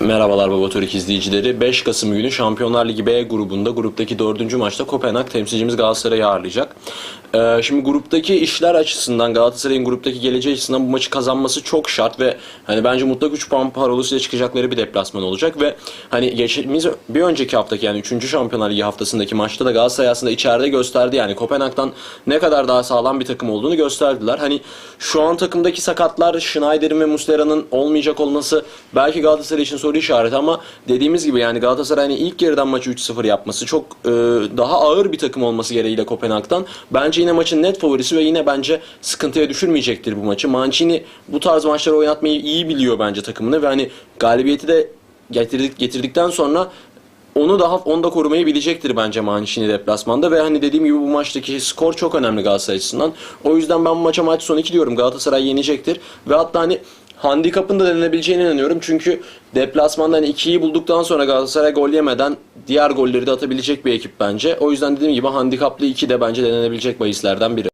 Merhabalar Baba Türk izleyicileri. 5 Kasım günü Şampiyonlar Ligi B grubunda gruptaki 4. maçta Kopenhag temsilcimiz Galatasaray'ı ağırlayacak. Ee, şimdi gruptaki işler açısından Galatasaray'ın gruptaki geleceği açısından bu maçı kazanması çok şart ve hani bence mutlak 3 puan parolasıyla çıkacakları bir deplasman olacak ve hani geçtiğimiz bir önceki haftaki yani 3. Şampiyonlar Ligi haftasındaki maçta da Galatasaray aslında içeride gösterdi yani Kopenhag'dan ne kadar daha sağlam bir takım olduğunu gösterdiler. Hani şu an takımdaki sakatlar Schneider'in ve Muslera'nın olmayacak olması belki Galatasaray için soru işareti ama dediğimiz gibi yani Galatasaray hani ilk yarıdan maçı 3-0 yapması çok e, daha ağır bir takım olması gereğiyle Kopenhag'dan bence yine maçın net favorisi ve yine bence sıkıntıya düşürmeyecektir bu maçı. Mancini bu tarz maçları oynatmayı iyi biliyor bence takımını ve hani galibiyeti de getirdik, getirdikten sonra onu daha onda korumayı bilecektir bence Mancini deplasmanda ve hani dediğim gibi bu maçtaki skor çok önemli Galatasaray açısından. O yüzden ben bu maça maç son 2 diyorum. Galatasaray yenecektir ve hatta hani handikapın da denenebileceğine inanıyorum. Çünkü deplasmanda hani 2'yi bulduktan sonra Galatasaray gol yemeden diğer golleri de atabilecek bir ekip bence. O yüzden dediğim gibi handikaplı 2 de bence denenebilecek bahislerden biri.